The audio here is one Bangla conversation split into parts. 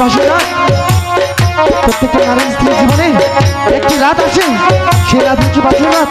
রাত প্রত্যেকটা নারী স্ত্রীর জীবনে একটি রাত আছে সেই রাত হচ্ছে বাসর রাত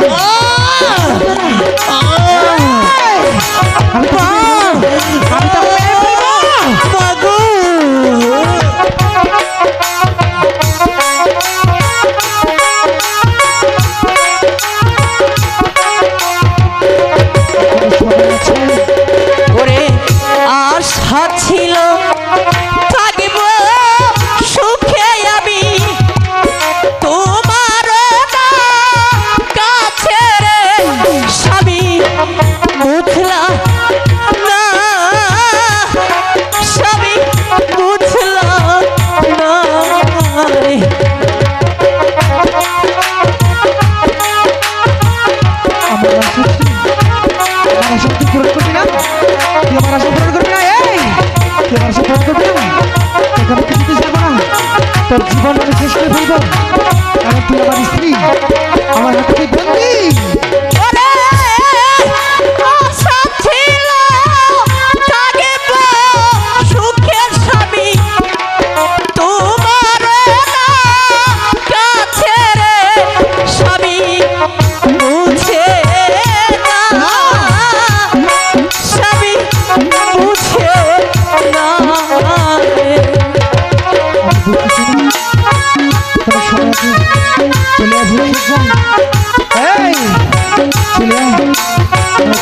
Whoa!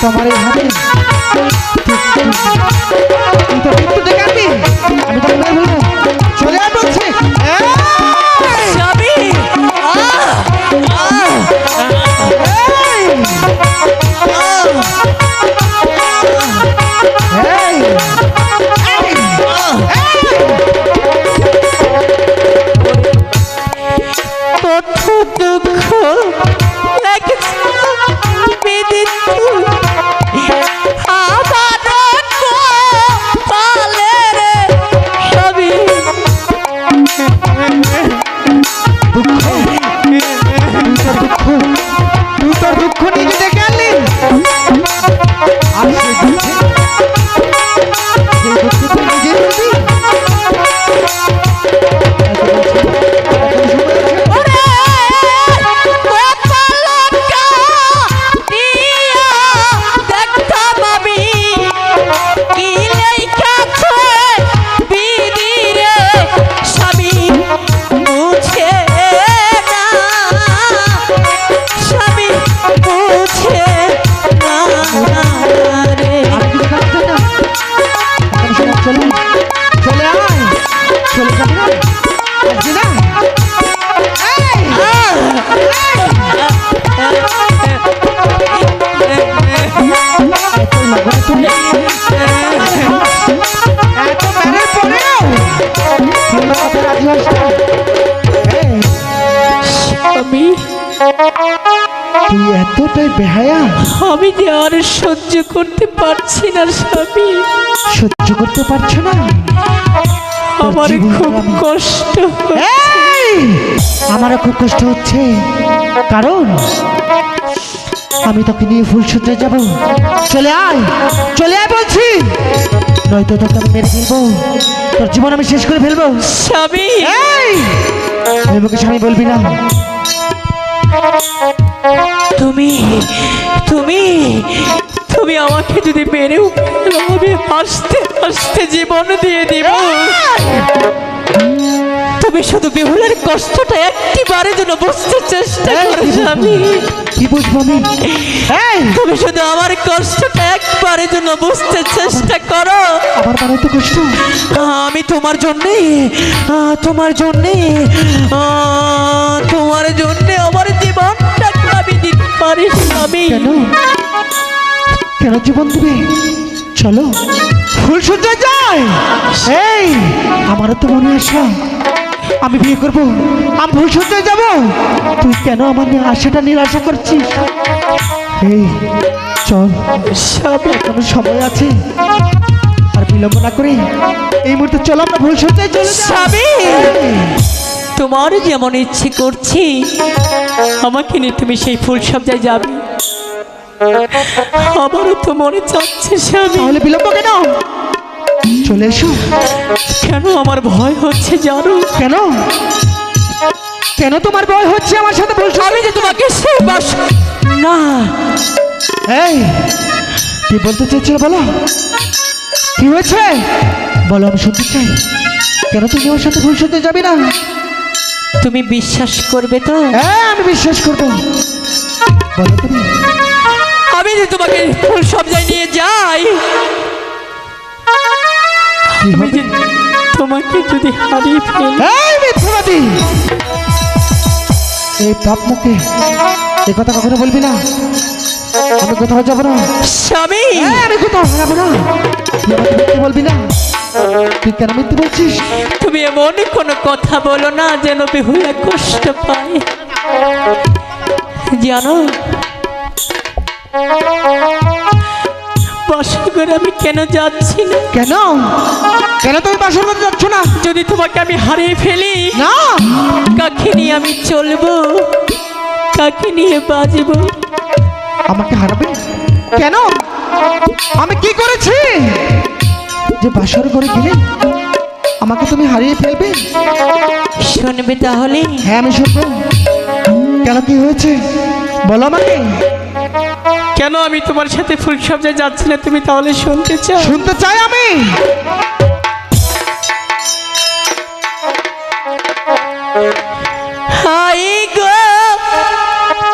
তোমার এই তুই এতটাই বেহায়া? আমি যে আর সহ্য করতে পারছি না স্বামী। সহ্য করতে পারছ না? আমার খুব কষ্ট আমারও খুব কষ্ট হচ্ছে। কারণ আমি তোকে নিয়ে ফুল যাব। চলে আয়! চলে আয় বলছি! নয়তো তোকে আমি মেরে ফেলব। তোর জীবন আমি শেষ করে ফেলব। স্বামী! স্বামী বলবি না। তুমি তুমি তুমি আমাকে যদি মেরেও আমি হাসতে হাসতে জীবন দিয়ে দিব। তুমি শুধু বেহুলার কষ্টটা একটিবারের জন্য বুঝতে চেষ্টা করো স্বামী কি বুঝব আমি? তুমি শুধু আমার কষ্টটা একবারের জন্য বুঝতে চেষ্টা করো। আমার বারে তো কষ্ট? আমি তোমার জন্যে তোমার জন্যে তোমার জন্যে আমার জীবনটা আমি দিতে পারি স্বামী কেন? কেন জীবন দিবে? চলো। ফুল শুনতে যায়। এই আমারও তো মনে আসা আমি বিয়ে করব আমি ফুল সজ্জায় যাব। তুই কেন আমার আশাটা নিরাশা করছিস? এই চল। স্বামী এখনও সময় আছে। আর বিলম্ব না করে এই মুহূর্তে চলো আমরা ভুল সজ্জায় চলে। তোমার যেমন ইচ্ছে করছি আমাকে নিয়ে তুমি সেই ফুল সজ্জায় যাবে। আমারও তো মনে চাচ্ছে তাহলে বিলম্ব কেন? চলে এসো। কেন আমার ভয় হচ্ছে জানো? কেন? কেন তোমার ভয় হচ্ছে? আমার সাথে বলছো। আমি যে তোমাকে সেই বাস না। এই কি বলতে চেয়েছিল বলো? কি হয়েছে? বলো আমি শুনতে চাই। কেন তুমি আমার সাথে ভুল শুনতে যাবি না? তুমি বিশ্বাস করবে তো? হ্যাঁ আমি বিশ্বাস করব। বলো তুমি। আমি যে তোমাকে ফুল সজ্জায় নিয়ে যাই আমি যে তোমাকে যদি হারিয়ে ফেলি। এই মিথ্যাবাদী! এই পাপ মুখে এই কথা কখনো বলবি না। আমি কোথাও যাব না। স্বামী! হ্যাঁ, আমি কোথাও যাব না। তুই বলবি না। তুই কেন মিথ্যে বলছিস? তুমি এমন কোনো কথা বলো না যেন বেহুলা কষ্ট পায়। জানো? বাসা করে আমি কেন যাচ্ছি না? কেন? কেন তুমি বাসর করতে যাচ্ছ না? যদি তোমাকে আমি হারিয়ে ফেলি না। কাকে নিয়ে আমি চলবো? কাকে নিয়ে বাজবো আমাকে হারাবে? কেন? আমি কি করেছি? যে বাসর করে গেলে আমাকে তুমি হারিয়ে ফেলবে? শুনবে তাহলে? হ্যাঁ আমি শুনব। কেন কি হয়েছে? বলো আমাকে। কেন আমি তোমার সাথে ফুল সবজায় যাচ্ছি না তুমি তাহলে শুনতে চাও শুনতে চাই আমি